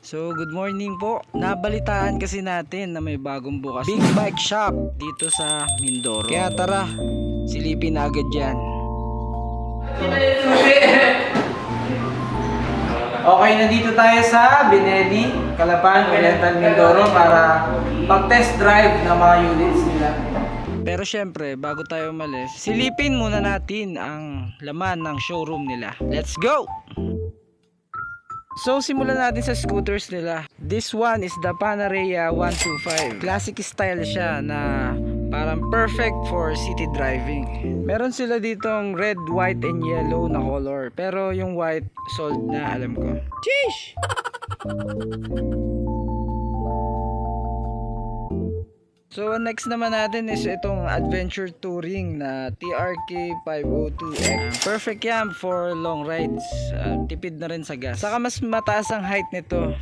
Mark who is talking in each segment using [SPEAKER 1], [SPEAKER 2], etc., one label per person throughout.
[SPEAKER 1] So, good morning po. Nabalitaan kasi natin na may bagong bukas Big Bike Shop dito sa Mindoro. Kaya tara, silipin na agad yan. Okay, nandito tayo sa Binelli, Calapan, Oriental Mindoro para pag-test drive ng mga units nila. Pero syempre, bago tayo umalis, silipin muna natin ang laman ng showroom nila. Let's go! So, simulan natin sa scooters nila. This one is the Panarea 125. Classic style siya na parang perfect for city driving. Meron sila ditong red, white, and yellow na color. Pero yung white, sold na, alam ko. Sheesh! So next naman natin is itong Adventure Touring na TRK 502X. Perfect yan for long rides. Ah, tipid na rin sa gas. Saka mas mataas ang height nito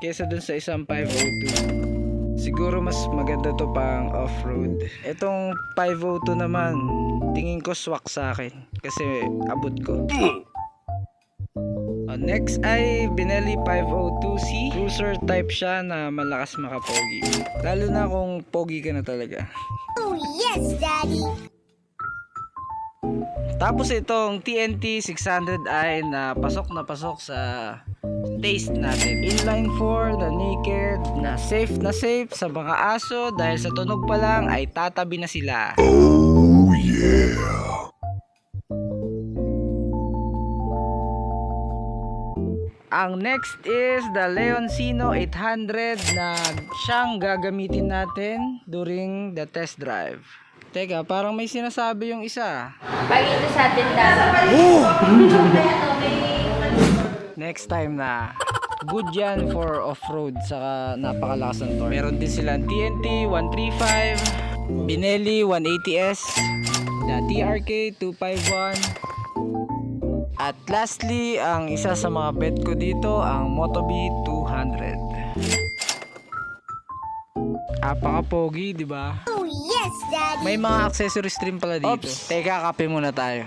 [SPEAKER 1] kesa dun sa isang 502. Siguro mas maganda to pang off-road. Itong 502 naman, tingin ko swak sa akin kasi abot ko. Uh, next ay Benelli 502C. Cruiser type siya na malakas makapogi. Lalo na kung pogi ka na talaga.
[SPEAKER 2] Oh, yes, Daddy.
[SPEAKER 1] Tapos itong TNT 600i na pasok na pasok sa taste natin. Inline 4 na naked na safe na safe sa mga aso dahil sa tunog pa lang ay tatabi na sila. Ang next is the Leoncino 800 na siyang gagamitin natin during the test drive. Teka, parang may sinasabi yung isa.
[SPEAKER 2] Pag ito sa atin.
[SPEAKER 1] Next time na. Good yan for off-road saka napakalakas ng torque. Meron din silang TNT 135, Binelli 180S, na TRK 251, at lastly, ang isa sa mga bet ko dito, ang Motobi 200. Apaka-pogi, di ba?
[SPEAKER 2] Oh, yes, Daddy.
[SPEAKER 1] May mga accessories din pala dito. Teka, kape muna tayo.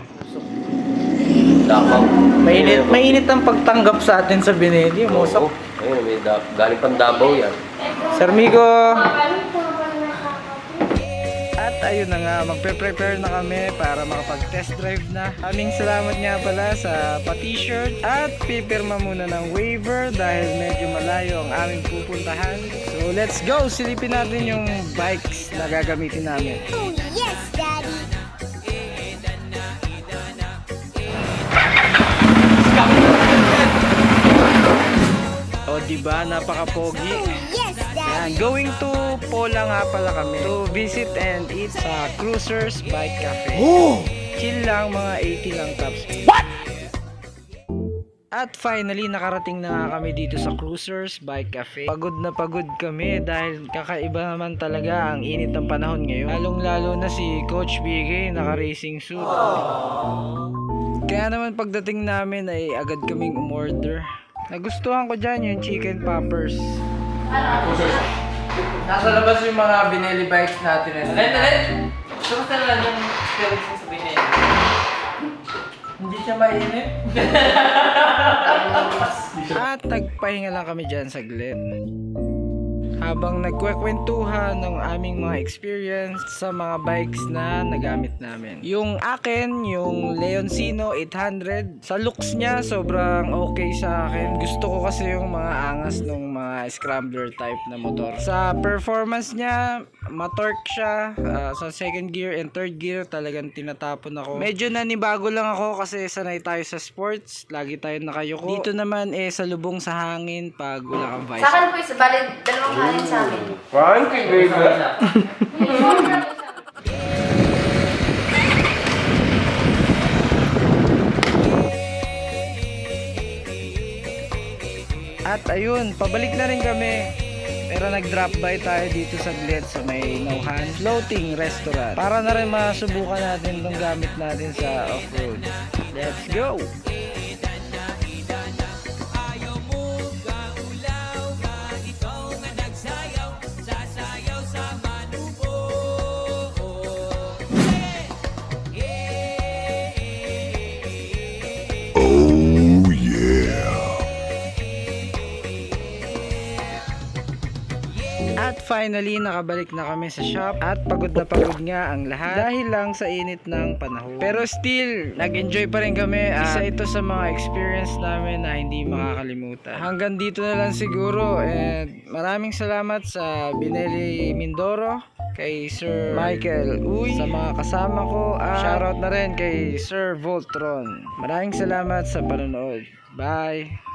[SPEAKER 3] Davao.
[SPEAKER 1] Mainit, mainit ang pagtanggap sa atin sa Binelli.
[SPEAKER 3] Oo. Ayun, may da- galing pang Davao yan.
[SPEAKER 1] Sir Migo! At ayun na nga, magpe-prepare na kami para makapag-test drive na. Kaming salamat nga pala sa pa-t-shirt at pipirma muna ng waiver dahil medyo malayo ang aming pupuntahan. So let's go! Silipin natin yung bikes na gagamitin namin.
[SPEAKER 2] Oh, yes, Daddy.
[SPEAKER 1] O diba, napaka-pogi.
[SPEAKER 2] Oh, yes,
[SPEAKER 1] Yan, going to Pola nga pala kami to visit and eat sa Cruisers Bike Cafe. Chill lang, mga 80 lang tops. What? At finally, nakarating na nga kami dito sa Cruisers Bike Cafe. Pagod na pagod kami dahil kakaiba naman talaga ang init ng panahon ngayon. Lalong lalo na si Coach BK naka-racing suit. Kaya naman pagdating namin ay agad kaming umorder. Nagustuhan ko dyan yung chicken poppers. Nasa labas yung mga binili bikes natin. Alin, alin? Gusto lang yung spirits sa binili. Hindi siya mainit. At nagpahinga lang kami dyan sa Glen. Habang nagkwekwentuhan ng aming mga experience sa mga bikes na nagamit namin. Yung akin, yung Leoncino 800, sa looks niya sobrang okay sa akin. Gusto ko kasi yung mga angas ng mga scrambler type na motor. Sa performance niya, matorque siya. Ah, sa second gear and third gear talagang tinatapon ako. Medyo nanibago lang ako kasi sanay tayo sa sports. Lagi tayo nakayuko. Dito naman eh sa lubong sa hangin pag wala kang vice.
[SPEAKER 4] Sa akin po isa, bali dalawang kanin sa amin.
[SPEAKER 1] At ayun, pabalik na rin kami. Pero nag-drop by tayo dito sa Glet sa may Nauhan Floating Restaurant. Para na rin masubukan natin itong gamit natin sa off-road. Let's go! At finally, nakabalik na kami sa shop at pagod na pagod nga ang lahat dahil lang sa init ng panahon. Pero still, nag-enjoy pa rin kami at isa ito sa mga experience namin na hindi makakalimutan. Hanggang dito na lang siguro and maraming salamat sa Binelli Mindoro kay Sir Michael Uy sa mga kasama ko at shoutout na rin kay Sir Voltron. Maraming salamat sa panonood. Bye!